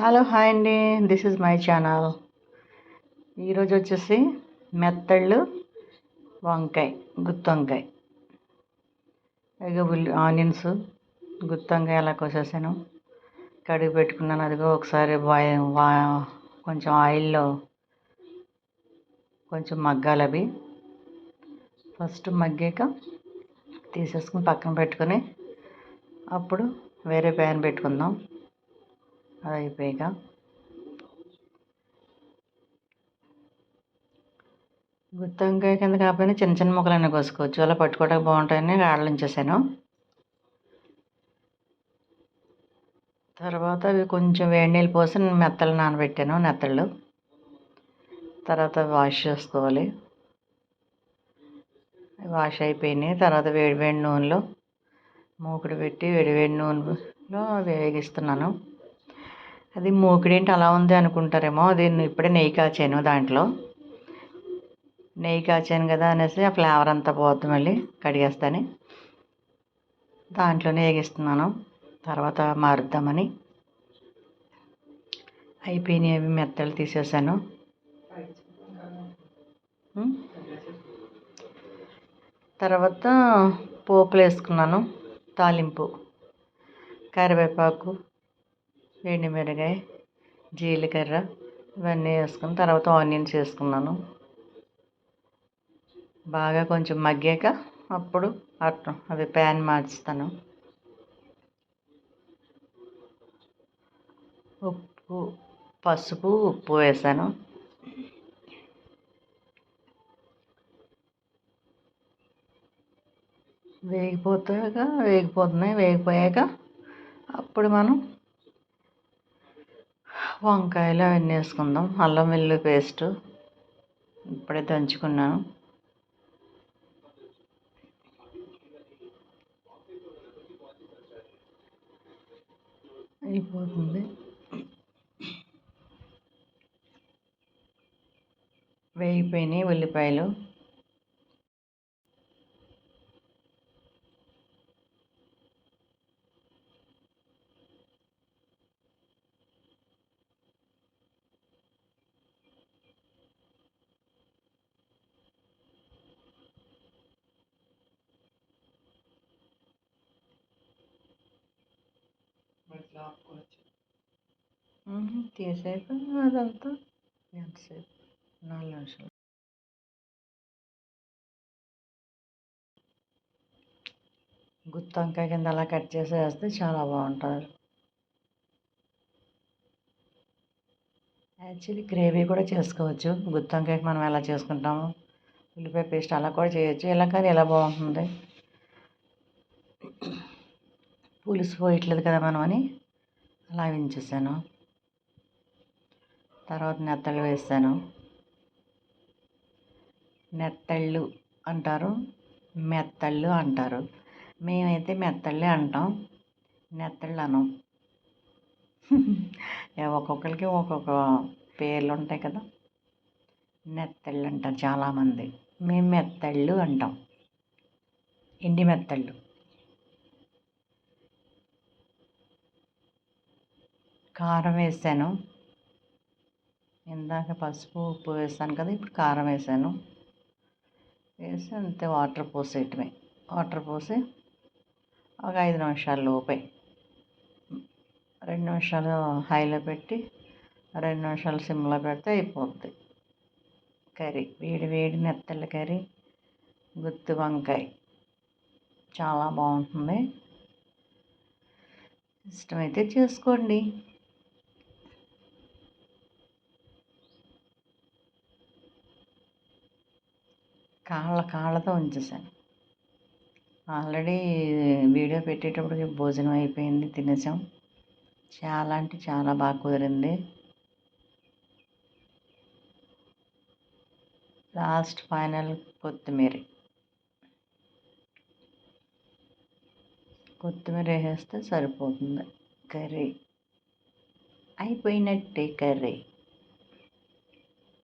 Hello hi అండి. This is my channel. ఈరోజు వచ్చేసి మెత్తళ్ళు వంకాయ గుత్తి వంకాయ. ఇక ఉల్లి ఆనియన్స్ గుత్తి వంకాయ అలా కోసేసాను. కడిగి పెట్టుకున్నాను. అదిగో ఒకసారి వా కొంచెం ఆయిల్లో కొంచెం మగ్గాలి అవి. ఫస్ట్ మగ్గాక తీసేసుకుని పక్కన పెట్టుకొని అప్పుడు వేరే ప్యాన్ పెట్టుకుందాం. అది అయిపోయాక గుత్తి వంకాయ కింద కాకపోయినా చిన్న చిన్న ముక్కలైనా కోసుకోవచ్చు. అలా పట్టుకోవడానికి బాగుంటాయని ఆడలించేసాను తర్వాత అవి కొంచెం వేడి నీళ్ళు పోసి మెత్తలు నానబెట్టాను నెత్తళ్ళు. తర్వాత వాష్ చేసుకోవాలి. వాష్ అయిపోయినాయి. తర్వాత వేడి వేడి నూనెలో మూకుడు పెట్టి వేడి వేడి నూనెలో వేగిస్తున్నాను. అది మూకిడేంటి అలా ఉంది అనుకుంటారేమో అది ఇప్పుడే నెయ్యి కాచాను దాంట్లో. నెయ్యి కాచాను కదా అనేసి ఆ ఫ్లేవర్ అంతా పోద్ది మళ్ళీ కడిగేస్తాను. దాంట్లోనే వేగిస్తున్నాను తర్వాత మారుద్దామని. అయిపోయినాయి అవి మెత్తలు తీసేసాను. తర్వాత పోపులు వేసుకున్నాను తాలింపు. కరివేపాకు. ఎండుమిరగాయ జీలకర్ర ఇవన్నీ వేసుకుని తర్వాత ఆనియన్స్ వేసుకున్నాను. బాగా కొంచెం మగ్గాక అప్పుడు అట్లా అది ప్యాన్ మార్చుతాను. ఉప్పు పసుపు ఉప్పు వేసాను. వేగిపోతాక వేగిపోతున్నాయి వేగిపోయాక అప్పుడు మనం వంకాయలు అవన్నీ వేసుకుందాం. అల్లం వెల్లుల్లి పేస్ట్ ఇప్పుడే దంచుకున్నాను. అయిపోతుంది. వేగిపోయినాయి ఉల్లిపాయలు. తీసేపు అదంతా ఎంతసేపు? నాలుగు నిమిషాలు. గుత్తి వంకాయ కింద అలా కట్ చేసి వేస్తే చాలా బాగుంటుంది యాక్చువల్లీ గ్రేవీ కూడా చేసుకోవచ్చు. గుత్తి వంకాయకి మనం ఎలా చేసుకుంటాము? ఉల్లిపాయ పేస్ట్ అలా కూడా చేయొచ్చు. ఇలా కానీ ఎలా బాగుంటుంది? పులుసు పోయట్లేదు కదా మనం అని. అలా ఉంచేసాను తర్వాత నెత్తళ్ళు వేస్తాను నెత్తళ్ళు అంటారు మెత్తళ్ళు అంటారు. మేమైతే మెత్తళ్ళే అంటాం నెత్తళ్ళు అనం ఒక్కొక్కరికి ఒక్కొక్క పేర్లు ఉంటాయి కదా. నెత్తళ్ళు అంటారు చాలామంది. మేము మెత్తళ్ళు అంటాం. ఎండి మెత్తళ్ళు. కారం వేసాను. ఇందాక పసుపు ఉప్పు వేసాను కదా ఇప్పుడు కారం వేసాను. వేసి అంతే వాటర్ పోసేయటమే. వాటర్ పోసి ఒక ఐదు నిమిషాలు లోపే. రెండు నిమిషాలు హైలో పెట్టి రెండు నిమిషాలు సిమ్లో పెడితే అయిపోద్ది. కర్రీ వేడి వేడి నెత్తళ్ళ కర్రీ గుత్తి వంకాయ. చాలా బాగుంటుంది. ఇష్టమైతే చేసుకోండి. కాళ్ళతో ఉంచేసాను ఆల్రెడీ వీడియో పెట్టేటప్పుడు భోజనం అయిపోయింది తినేసాం. చాలా అంటే చాలా బాగా కుదిరింది. లాస్ట్ ఫైనల్ కొత్తిమీర. కొత్తిమీర వేసేస్తే సరిపోతుంది. కర్రీ. అయిపోయినట్టే కర్రీ.